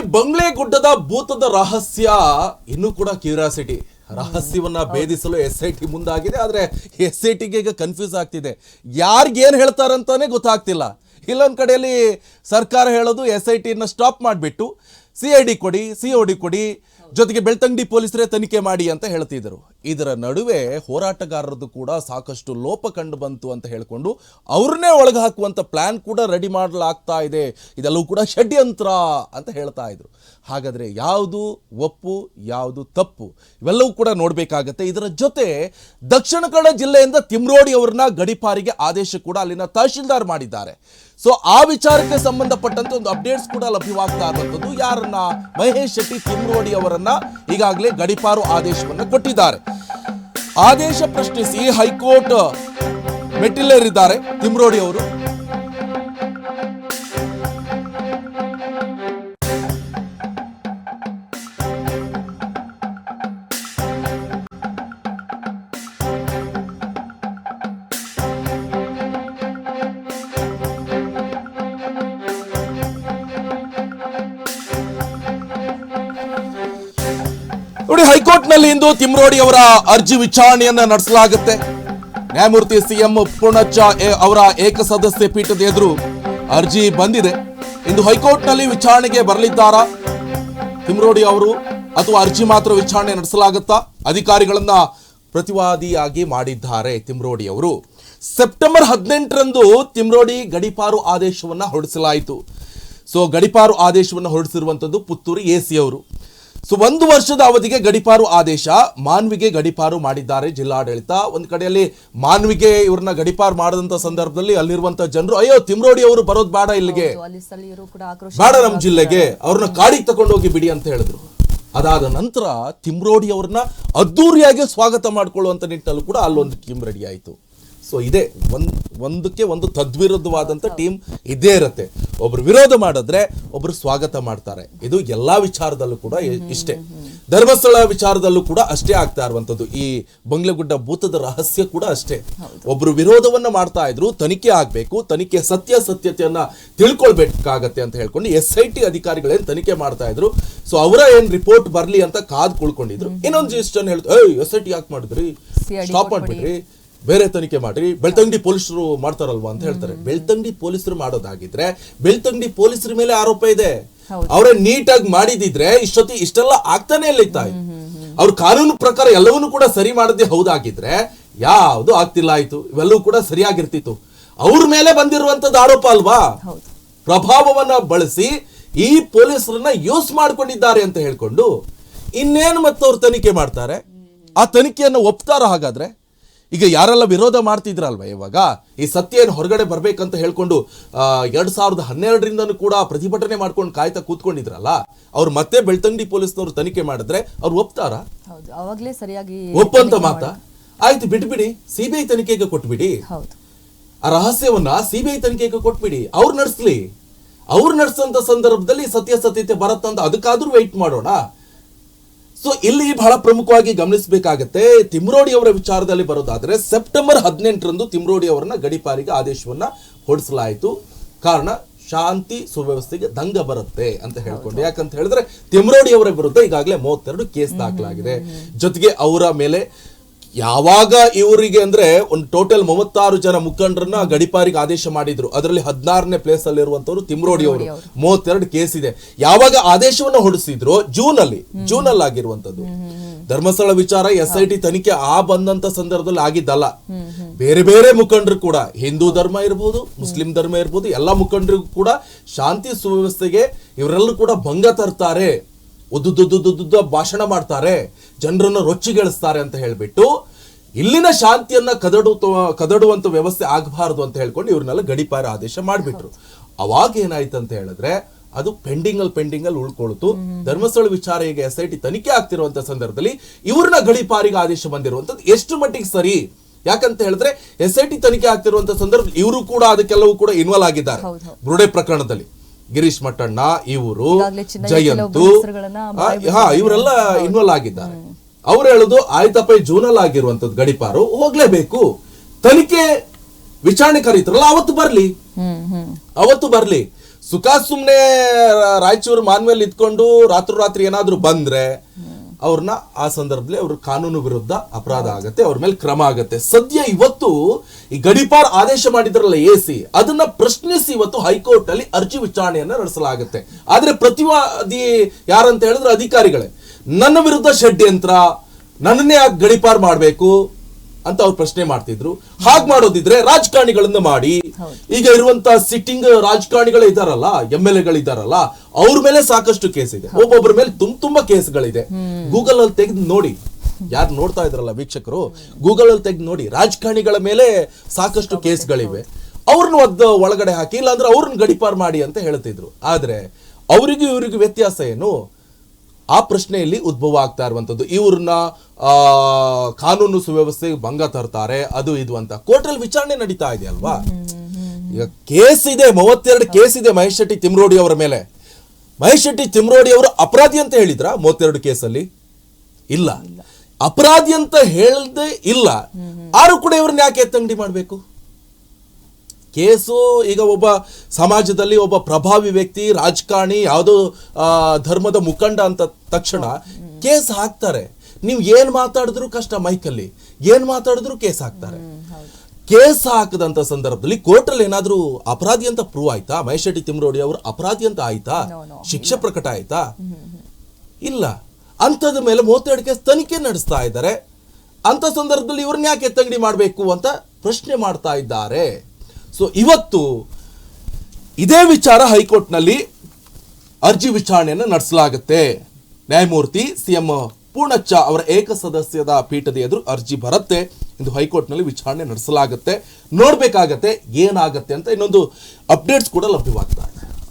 ನೋಡಿ ಬಂಗ್ಲೆ ಗುಡ್ಡದ ಭೂತದ ರಹಸ್ಯ ಇನ್ನೂ ಕೂಡ ಕ್ಯೂರಿಯಾಸಿಟಿ. ರಹಸ್ಯವನ್ನ ಭೇದಿಸಲು ಎಸ್ ಐ ಟಿ ಮುಂದಾಗಿದೆ, ಆದ್ರೆ ಎಸ್ ಐ ಟಿಗೆ ಈಗ ಕನ್ಫ್ಯೂಸ್ ಆಗ್ತಿದೆ. ಯಾರಿಗೇನು ಹೇಳ್ತಾರಂತಾನೆ ಗೊತ್ತಾಗ್ತಿಲ್ಲ. ಇಲ್ಲೊಂದು ಕಡೆಯಲ್ಲಿ ಸರ್ಕಾರ ಹೇಳೋದು ಎಸ್ ಐ ಟಿನ ಸ್ಟಾಪ್ ಮಾಡಿಬಿಟ್ಟು ಸಿ ಐ ಡಿ ಕೊಡಿ ಸಿ ಒ ಡಿ ಕೊಡಿ, ಜೊತೆಗೆ ಬೆಳ್ತಂಗಡಿ ಪೊಲೀಸರೇ ತನಿಖೆ ಮಾಡಿ ಅಂತ ಹೇಳ್ತಿದ್ರು. ಇದರ ನಡುವೆ ಹೋರಾಟಗಾರರದ್ದು ಕೂಡ ಸಾಕಷ್ಟು ಲೋಪ ಕಂಡು ಬಂತು ಅಂತ ಹೇಳಿಕೊಂಡು ಅವ್ರನ್ನೇ ಒಳಗೆ ಹಾಕುವಂಥ ಪ್ಲಾನ್ ಕೂಡ ರೆಡಿ ಮಾಡಲಾಗ್ತಾ ಇದೆ. ಇದೆಲ್ಲವೂ ಕೂಡ ಷಡ್ಯಂತ್ರ ಅಂತ ಹೇಳ್ತಾ ಇದ್ರು. ಹಾಗಾದ್ರೆ ಯಾವುದು ಒಪ್ಪು, ಯಾವುದು ತಪ್ಪು? ಇವೆಲ್ಲವೂ ಕೂಡ ನೋಡಬೇಕಾಗತ್ತೆ. ಇದರ ಜೊತೆ ದಕ್ಷಿಣ ಕನ್ನಡ ಜಿಲ್ಲೆಯಿಂದ ತಿಮ್ರೋಡಿ ಅವರನ್ನ ಗಡಿಪಾರಿಗೆ ಆದೇಶ ಕೂಡ ಅಲ್ಲಿನ ತಹಶೀಲ್ದಾರ್ ಮಾಡಿದ್ದಾರೆ. ಸೊ ಆ ವಿಚಾರಕ್ಕೆ ಸಂಬಂಧಪಟ್ಟಂತೆ ಒಂದು ಅಪ್ಡೇಟ್ಸ್ ಕೂಡ ಲಭ್ಯವಾಗ್ತಾ ಇರುವಂಥದ್ದು. ಯಾರನ್ನ? ಮಹೇಶ್ ಶೆಟ್ಟಿ ತಿಮ್ರೋಡಿ ಅವರನ್ನ ಈಗಾಗಲೇ ಗಡಿಪಾರು ಆದೇಶವನ್ನು ಕೊಟ್ಟಿದ್ದಾರೆ. ಆದೇಶ ಪ್ರಶ್ನಿಸಿ ಹೈಕೋರ್ಟ್ ಮೆಟ್ಟಿಲೇರಿದ್ದಾರೆ ತಿಮ್ರೋಡಿ ಅವರು. ನೋಡಿ, ಹೈಕೋರ್ಟ್ನಲ್ಲಿ ಇಂದು ತಿಮ್ರೋಡಿ ಅವರ ಅರ್ಜಿ ವಿಚಾರಣೆಯನ್ನ ನಡೆಸಲಾಗುತ್ತೆ. ನ್ಯಾಯಮೂರ್ತಿ ಸಿಎಂ ಪೂರ್ಣಚ್ಚ ಅವರ ಏಕಸದಸ್ಯ ಪೀಠದ ಎದುರು ಅರ್ಜಿ ಬಂದಿದೆ. ಇಂದು ಹೈಕೋರ್ಟ್ನಲ್ಲಿ ವಿಚಾರಣೆಗೆ ಬರಲಿದ್ದಾರಾ? ತಿಮ್ರೋಡಿ ಅವರು ಅಥವಾ ಅರ್ಜಿ ಮಾತ್ರ ವಿಚಾರಣೆ ನಡೆಸಲಾಗುತ್ತಾ? ಅಧಿಕಾರಿಗಳನ್ನ ಪ್ರತಿವಾದಿಯಾಗಿ ಮಾಡಿದ್ದಾರೆ ತಿಮ್ರೋಡಿ ಅವರು. ಸೆಪ್ಟೆಂಬರ್ ಹದಿನೆಂಟರಂದು ತಿಮ್ರೋಡಿ ಗಡಿಪಾರು ಆದೇಶವನ್ನ ಹೊರಡಿಸಲಾಯಿತು. ಸೊ, ಗಡಿಪಾರು ಆದೇಶವನ್ನು ಹೊರಡಿಸಿರುವಂಥದ್ದು ಪುತ್ತೂರು ಎ ಅವರು. ಸೊ ಒಂದು ವರ್ಷದ ಅವಧಿಗೆ ಗಡಿಪಾರು ಆದೇಶ ಮಾನ್ವಿಗೆ ಗಡಿಪಾರು ಮಾಡಿದ್ದಾರೆ ಜಿಲ್ಲಾಡಳಿತ. ಒಂದು ಕಡೆಯಲ್ಲಿ ಮಾನ್ವಿಗೆ ಇವ್ರನ್ನ ಗಡಿಪಾರು ಮಾಡದಂತ ಸಂದರ್ಭದಲ್ಲಿ ಅಲ್ಲಿರುವಂತ ಜನರು ಅಯ್ಯೋ ತಿಮ್ರೋಡಿ ಅವರು ಬರೋದು ಬೇಡ ಇಲ್ಲಿಗೆ. ಬೇಡ ನಮ್ಮ ಜಿಲ್ಲೆಗೆ ಅವ್ರನ್ನ ಕಾಡಿಗೆ ತಗೊಂಡು ಹೋಗಿ ಬಿಡಿ ಅಂತ ಹೇಳಿದ್ರು. ಅದಾದ ನಂತರ ತಿಮ್ರೋಡಿ ಅವ್ರನ್ನ ಅದ್ದೂರಿಯಾಗಿ ಸ್ವಾಗತ ಮಾಡ್ಕೊಳ್ಳುವಂತ ನಿಟ್ಟಲ್ಲೂ ಕೂಡ ಅಲ್ಲೊಂದು ಟೀಮ್ ರೆಡಿ ಆಯಿತು. ಸೊ ಇದೆ ಒಂದ್ ಒಂದಕ್ಕೆ ಒಂದು ತದ್ವಿರುದ್ಧವಾದಂತ ಟೀಮ್ ಇದೇ ಇರುತ್ತೆ. ಒಬ್ರು ವಿರೋಧ ಮಾಡಿದ್ರೆ ಒಬ್ರು ಸ್ವಾಗತ ಮಾಡ್ತಾರೆ. ಇದು ಎಲ್ಲಾ ವಿಚಾರದಲ್ಲೂ ಕೂಡ ಇಷ್ಟೇ. ಧರ್ಮಸ್ಥಳ ವಿಚಾರದಲ್ಲೂ ಕೂಡ ಅಷ್ಟೇ ಆಗ್ತಾ ಇರುವಂತದ್ದು. ಈ ಬಂಗ್ಲೆಗುಡ್ಡ ಭೂತದ ರಹಸ್ಯ ಕೂಡ ಅಷ್ಟೇ. ಒಬ್ರು ವಿರೋಧವನ್ನ ಮಾಡ್ತಾ ಇದ್ರು ತನಿಖೆ ಆಗ್ಬೇಕು ತನಿಖೆ ಸತ್ಯ ಸತ್ಯತೆಯನ್ನ ತಿಳ್ಕೊಳ್ಬೇಕಾಗತ್ತೆ ಅಂತ ಹೇಳ್ಕೊಂಡು ಎಸ್ ಐ ಟಿ ಅಧಿಕಾರಿಗಳೇನು ತನಿಖೆ ಮಾಡ್ತಾ ಇದ್ರು. ಸೊ ಅವರ ಏನ್ ರಿಪೋರ್ಟ್ ಬರ್ಲಿ ಅಂತ ಕಾದ್ ಕುಳ್ಕೊಂಡಿದ್ರು. ಇನ್ನೊಂದು ಇಷ್ಟು ಜನ ಹೇಳ್ತಾರೆ ಎಸ್ ಐ ಟಿ ಯಾಕೆ ಮಾಡಿದ್ರಿ? ಸ್ಟಾಪ್ ಮಾಡ್ಬಿಡ್ರಿ ಬೇರೆ ತನಿಖೆ ಮಾಡಿ ಬೆಳ್ತಂಗಡಿ ಪೊಲೀಸರು ಮಾಡ್ತಾರಲ್ವಾ ಅಂತ ಹೇಳ್ತಾರೆ. ಬೆಳ್ತಂಗಡಿ ಪೊಲೀಸರು ಮಾಡೋದಾಗಿದ್ರೆ ಬೆಳ್ತಂಗಡಿ ಪೊಲೀಸರ ಮೇಲೆ ಆರೋಪ ಇದೆ. ಅವರೇ ನೀಟಾಗಿ ಮಾಡಿದಿದ್ರೆ ಇಷ್ಟೊತ್ತಿ ಇಷ್ಟೆಲ್ಲ ಆಗ್ತಾನೆ ಇಲ್ಲ ತಾಯಿ. ಅವ್ರ ಕಾನೂನು ಪ್ರಕಾರ ಎಲ್ಲವನ್ನೂ ಕೂಡ ಸರಿ ಮಾಡದೆ ಹೌದಾಗಿದ್ರೆ ಯಾವುದು ಆಗ್ತಿಲ್ಲ ಆಯ್ತು ಇವೆಲ್ಲವೂ ಕೂಡ ಸರಿಯಾಗಿರ್ತಿತ್ತು. ಅವ್ರ ಮೇಲೆ ಬಂದಿರುವಂತದ್ದು ಆರೋಪ ಅಲ್ವಾ? ಪ್ರಭಾವವನ್ನ ಬಳಸಿ ಈ ಪೊಲೀಸರನ್ನ ಯೂಸ್ ಮಾಡ್ಕೊಂಡಿದ್ದಾರೆ ಅಂತ ಹೇಳ್ಕೊಂಡು ಇನ್ನೇನು ಮತ್ತೆ ಅವ್ರು ತನಿಖೆ ಮಾಡ್ತಾರೆ? ಆ ತನಿಖೆಯನ್ನು ಒಪ್ತಾರ ಹಾಗಾದ್ರೆ? ಈಗ ಯಾರೆಲ್ಲ ವಿರೋಧ ಮಾಡ್ತಿದ್ರಲ್ವ ಇವಾಗ? ಈ ಸತ್ಯ ಏನು ಹೊರಗಡೆ ಬರಬೇಕಂತ ಹೇಳ್ಕೊಂಡು ಎರಡ್ ಸಾವಿರದ ಹನ್ನೆರಡರಿಂದನೂ ಕೂಡ ಪ್ರತಿಭಟನೆ ಮಾಡ್ಕೊಂಡು ಕಾಯ್ತಾ ಕೂತ್ಕೊಂಡಿದ್ರಲ್ಲ ಅವ್ರು ಮತ್ತೆ ಬೆಳ್ತಂಗಡಿ ಪೊಲೀಸ್ನವ್ರು ತನಿಖೆ ಮಾಡಿದ್ರೆ ಅವ್ರು ಒಪ್ತಾರ? ಅವಾಗ್ಲೇ ಸರಿಯಾಗಿ ಒಪ್ಪಂತ ಮಾತಾ? ಆಯ್ತು ಬಿಟ್ಬಿಡಿ ಸಿಬಿಐ ತನಿಖೆಗೆ ಕೊಟ್ಬಿಡಿ. ಆ ರಹಸ್ಯವನ್ನ ಸಿಬಿಐ ತನಿಖೆಗೆ ಕೊಟ್ಬಿಡಿ. ಅವ್ರು ನಡೆಸ್ಲಿ. ಅವ್ರು ನಡೆಸಂತ ಸಂದರ್ಭದಲ್ಲಿ ಸತ್ಯ ಸತ್ಯತೆ ಬರತ್ತಂತ ಅದಕ್ಕಾದ್ರೂ ವೆಯ್ಟ್ ಮಾಡೋಣ. ಸೊ ಇಲ್ಲಿ ಬಹಳ ಪ್ರಮುಖವಾಗಿ ಗಮನಿಸಬೇಕಾಗತ್ತೆ ತಿಮ್ರೋಡಿ ಅವರ ವಿಚಾರದಲ್ಲಿ ಬರೋದಾದ್ರೆ ಸೆಪ್ಟೆಂಬರ್ ಹದಿನೆಂಟರಂದು ತಿಮ್ರೋಡಿ ಅವರನ್ನ ಗಡಿಪಾರಿಗೆ ಆದೇಶವನ್ನ ಹೊರಡಿಸಲಾಯಿತು ಕಾರಣ ಶಾಂತಿ ಸುವ್ಯವಸ್ಥೆಗೆ ದಂಗ ಬರುತ್ತೆ ಅಂತ ಹೇಳ್ಕೊಂಡು ಯಾಕಂತ ಹೇಳಿದ್ರೆ ತಿಮ್ರೋಡಿ ಅವರ ವಿರುದ್ಧ ಈಗಾಗಲೇ ಮೂವತ್ತೆರಡು ಕೇಸ್ ದಾಖಲಾಗಿದೆ. ಜೊತೆಗೆ ಅವರ ಮೇಲೆ ಯಾವಾಗ ಇವರಿಗೆ ಅಂದ್ರೆ ಒಂದು ಟೋಟಲ್ ಮೂವತ್ತಾರು ಜನ ಮುಖಂಡರನ್ನ ಗಡಿಪಾರಿಗೆ ಆದೇಶ ಮಾಡಿದ್ರು. ಅದರಲ್ಲಿ ಹದಿನಾರನೇ ಪ್ಲೇಸ್ ಅಲ್ಲಿ ಇರುವಂತವ್ರು ತಿಮ್ರೋಡಿ ಅವರು. ಮೂವತ್ತೆರಡು ಕೇಸ್ ಇದೆ. ಯಾವಾಗ ಆದೇಶವನ್ನ ಹೊಡಿಸಿದ್ರು ಜೂನ್ ಅಲ್ಲಿ ಜೂನ್ ಅಲ್ಲಿ ಆಗಿರುವಂತದ್ದು ಧರ್ಮಸ್ಥಳ ವಿಚಾರ ಎಸ್ ಐ ಟಿ ತನಿಖೆ ಆ ಬಂದಂತ ಸಂದರ್ಭದಲ್ಲಿ ಆಗಿದ್ದಲ್ಲ. ಬೇರೆ ಬೇರೆ ಮುಖಂಡರು ಕೂಡ ಹಿಂದೂ ಧರ್ಮ ಇರ್ಬೋದು ಮುಸ್ಲಿಂ ಧರ್ಮ ಇರ್ಬೋದು ಎಲ್ಲಾ ಮುಖಂಡರಿಗೂ ಕೂಡ ಶಾಂತಿ ಸುವ್ಯವಸ್ಥೆಗೆ ಇವರೆಲ್ಲರೂ ಕೂಡ ಭಂಗ ತರ್ತಾರೆ. ಉದ್ದುದ್ದುದ್ದುದ್ದ ಭಾಷಣ ಮಾಡ್ತಾರೆ ಜನರನ್ನು ರೊಚ್ಚಿಗೆಳಿಸ್ತಾರೆ ಅಂತ ಹೇಳ್ಬಿಟ್ಟು ಇಲ್ಲಿನ ಶಾಂತಿಯನ್ನ ಕದಡು ಕದಡುವಂತ ವ್ಯವಸ್ಥೆ ಆಗಬಾರದು ಅಂತ ಹೇಳ್ಕೊಂಡು ಇವ್ರನ್ನೆಲ್ಲ ಗಡಿಪಾರ ಆದೇಶ ಮಾಡಿಬಿಟ್ರು. ಅವಾಗ ಏನಾಯ್ತು ಅಂತ ಹೇಳಿದ್ರೆ ಅದು ಪೆಂಡಿಂಗ್ ಅಲ್ಲಿ ಪೆಂಡಿಂಗ್ ಅಲ್ಲಿ ಉಳ್ಕೊಳ್ತು. ಧರ್ಮಸ್ಥಳ ವಿಚಾರ ಈಗ ಎಸ್ ಐ ಟಿ ತನಿಖೆ ಆಗ್ತಿರುವಂತ ಸಂದರ್ಭದಲ್ಲಿ ಇವ್ರನ್ನ ಗಡಿಪಾರಿಗೆ ಆದೇಶ ಬಂದಿರುವಂತದ್ದು ಎಷ್ಟು ಮಟ್ಟಿಗೆ ಸರಿ? ಯಾಕಂತ ಹೇಳಿದ್ರೆ ಎಸ್ ಐ ಟಿ ತನಿಖೆ ಆಗ್ತಿರುವಂತ ಸಂದರ್ಭ ಇವರು ಕೂಡ ಅದಕ್ಕೆಲ್ಲವೂ ಕೂಡ ಇನ್ವಾಲ್ವ್ ಆಗಿದ್ದಾರೆ. ಬುರುಡೆ ಪ್ರಕರಣದಲ್ಲಿ. ಗಿರೀಶ್ ಮಟ್ಟಣ್ಣ ಇವರು ಜಯಂತು ಹಾ ಇವರೆಲ್ಲ ಇನ್ವಾಲ್ವ್ ಆಗಿದ್ದಾರೆ. ಅವ್ರು ಹೇಳುದು ಆಯ್ತಪ್ಪ ಜೂನ್ ಜೂನಲ್ಲಿ ಆಗಿರುವಂತದ್ದು ಗಡಿಪಾರು ಹೋಗ್ಲೇಬೇಕು. ತನಿಖೆ ವಿಚಾರಣೆ ಕರೀತಾರಲ್ಲ ಅವತ್ತು ಬರ್ಲಿ. ಅವತ್ತು ಬರ್ಲಿ. ಸುಖ ಸುಮ್ನೆ ರಾಯಚೂರು ಮಾನ್ಮೇಲೆ ಇದ್ಕೊಂಡು ರಾತ್ರಿ ರಾತ್ರಿ ಏನಾದ್ರೂ ಬಂದ್ರೆ ಅವ್ರನ್ನ ಆ ಸಂದರ್ಭದಲ್ಲಿ ಅವ್ರ ಕಾನೂನು ವಿರುದ್ಧ ಅಪರಾಧ ಆಗತ್ತೆ, ಅವ್ರ ಮೇಲೆ ಕ್ರಮ ಆಗತ್ತೆ. ಸದ್ಯ ಇವತ್ತು ಈ ಗಡಿಪಾರ್ ಆದೇಶ ಮಾಡಿದ್ರಲ್ಲ ಎ ಸಿ, ಅದನ್ನ ಪ್ರಶ್ನಿಸಿ ಇವತ್ತು ಹೈಕೋರ್ಟ್ ಅಲ್ಲಿ ಅರ್ಜಿ ವಿಚಾರಣೆಯನ್ನ ನಡೆಸಲಾಗುತ್ತೆ. ಆದ್ರೆ ಪ್ರತಿವಾದಿ ಯಾರಂತ ಹೇಳಿದ್ರೆ ಅಧಿಕಾರಿಗಳೇ. ನನ್ನ ವಿರುದ್ಧ ಷಡ್ಯಂತ್ರ, ನನ್ನನ್ನೇ ಗಡಿಪಾರ್ ಮಾಡ್ಬೇಕು? ಅಂತ ಅವ್ರು ಪ್ರಶ್ನೆ ಮಾಡ್ತಿದ್ರು. ಹಾಗೆ ಮಾಡೋದಿದ್ರೆ ರಾಜಕಾರಣಿಗಳನ್ನ ಮಾಡಿ ಈಗ ಇರುವಂತ ಸಿಟ್ಟಿಂಗ್ ರಾಜಕಾರಣಿಗಳು ಇದಾರಲ್ಲ ಎಂ ಎಲ್ ಎಗಳಿದಾರಲ್ಲ ಅವ್ರ ಮೇಲೆ ಸಾಕಷ್ಟು ಕೇಸ್ ಇದೆ. ಒಬ್ಬೊಬ್ಬರ ಮೇಲೆ ತುಂಬ ತುಂಬಾ ಕೇಸ್ಗಳಿದೆ. ಗೂಗಲ್ ಅಲ್ಲಿ ತೆಗೆದು ನೋಡಿ. ಯಾರು ನೋಡ್ತಾ ಇದ್ರಲ್ಲ ವೀಕ್ಷಕರು? ಗೂಗಲ್ ಅಲ್ಲಿ ತೆಗೆದು ನೋಡಿ. ರಾಜಕಾರಣಿಗಳ ಮೇಲೆ ಸಾಕಷ್ಟು ಕೇಸ್ಗಳಿವೆ. ಅವ್ರನ್ನ ಒದ್ದು ಒಳಗಡೆ ಹಾಕಿ ಇಲ್ಲಾಂದ್ರೆ ಅವ್ರನ್ನ ಗಡಿಪಾರ್ ಮಾಡಿ ಅಂತ ಹೇಳ್ತಿದ್ರು. ಆದ್ರೆ ಅವರಿಗೂ ಇವರಿಗೂ ವ್ಯತ್ಯಾಸ ಏನು? ಆ ಪ್ರಶ್ನೆಯಲ್ಲಿ ಉದ್ಭವ ಆಗ್ತಾ ಇರುವಂಥದ್ದು ಇವ್ರನ್ನ ಆ, ಕಾನೂನು ಸುವ್ಯವಸ್ಥೆಗೆ ಭಂಗ ತರ್ತಾರೆ ಅದು ಇದು ಅಂತ. ಕೋರ್ಟಲ್ಲಿ ವಿಚಾರಣೆ ನಡೀತಾ ಇದೆ ಅಲ್ವಾ? ಈಗ ಕೇಸ್ ಇದೆ ಮೂವತ್ತೆರಡು ಕೇಸ್ ಇದೆ ಮಹೇಶ್ ಶೆಟ್ಟಿ ತಿಮ್ರೋಡಿ ಅವರ ಮೇಲೆ. ಮಹೇಶ್ ಶೆಟ್ಟಿ ತಿಮ್ರೋಡಿ ಅವರು ಅಪರಾಧಿ ಅಂತ ಹೇಳಿದ್ರ ಮೂವತ್ತೆರಡು ಕೇಸಲ್ಲಿ? ಇಲ್ಲ. ಅಪರಾಧಿ ಅಂತ ಹೇಳದೆ ಇಲ್ಲ. ಆರು ಕೂಡ ಇವ್ರನ್ನ ಯಾಕೆ ಎತ್ತಂಗಡಿ ಮಾಡ್ಬೇಕು? ಕೇಸು ಈಗ ಒಬ್ಬ ಸಮಾಜದಲ್ಲಿ ಒಬ್ಬ ಪ್ರಭಾವಿ ವ್ಯಕ್ತಿ ರಾಜಕಾರಣಿ ಯಾವುದೋ ಧರ್ಮದ ಮುಖಂಡ ಅಂತ ತಕ್ಷಣ ಕೇಸ್ ಹಾಕ್ತಾರೆ. ನೀವು ಏನ್ ಮಾತಾಡಿದ್ರು ಕಷ್ಟ ಮೈಕಲ್ಲಿ ಏನ್ ಮಾತಾಡಿದ್ರು ಕೇಸ್ ಹಾಕ್ತಾರೆ. ಕೇಸ್ ಹಾಕದಂತ ಸಂದರ್ಭದಲ್ಲಿ ಕೋರ್ಟಲ್ಲಿ ಏನಾದ್ರೂ ಅಪರಾಧಿ ಅಂತ ಪ್ರೂವ್ ಆಯ್ತಾ? ಮಹೇಶ್ ಶೆಟ್ಟಿ ತಿಮ್ರೋಡಿ ಅವರು ಅಪರಾಧಿ ಅಂತ ಆಯ್ತಾ? ಶಿಕ್ಷೆ ಪ್ರಕಟ ಆಯ್ತಾ? ಇಲ್ಲ. ಅಂತದ ಮೇಲೆ ಮೂವತ್ತೆರಡು ಕೇಸ್ ತನಿಖೆ ನಡೆಸ್ತಾ ಇದ್ದಾರೆ. ಅಂತ ಸಂದರ್ಭದಲ್ಲಿ ಇವ್ರನ್ನ ಯಾಕೆ ಎತ್ತಂಗಡಿ ಮಾಡಬೇಕು ಅಂತ ಪ್ರಶ್ನೆ ಮಾಡ್ತಾ ಇದ್ದಾರೆ. ಸೊ ಇವತ್ತು ಇದೇ ವಿಚಾರ ಹೈಕೋರ್ಟ್ನಲ್ಲಿ ಅರ್ಜಿ ವಿಚಾರಣೆಯನ್ನು ನಡೆಸಲಾಗುತ್ತೆ. ನ್ಯಾಯಮೂರ್ತಿ ಸಿ ಎಂ ಪೂರ್ಣಚ್ಚ ಅವರ ಏಕ ಸದಸ್ಯದ ಪೀಠದ ಎದುರು ಅರ್ಜಿ ಬರುತ್ತೆ. ಇಂದು ಹೈಕೋರ್ಟ್ನಲ್ಲಿ ವಿಚಾರಣೆ ನಡೆಸಲಾಗುತ್ತೆ. ನೋಡಬೇಕಾಗತ್ತೆ ಏನಾಗುತ್ತೆ ಅಂತ ಇನ್ನೊಂದು ಅಪ್ಡೇಟ್ಸ್ ಕೂಡ ಲಭ್ಯವಾಗ್ತಾ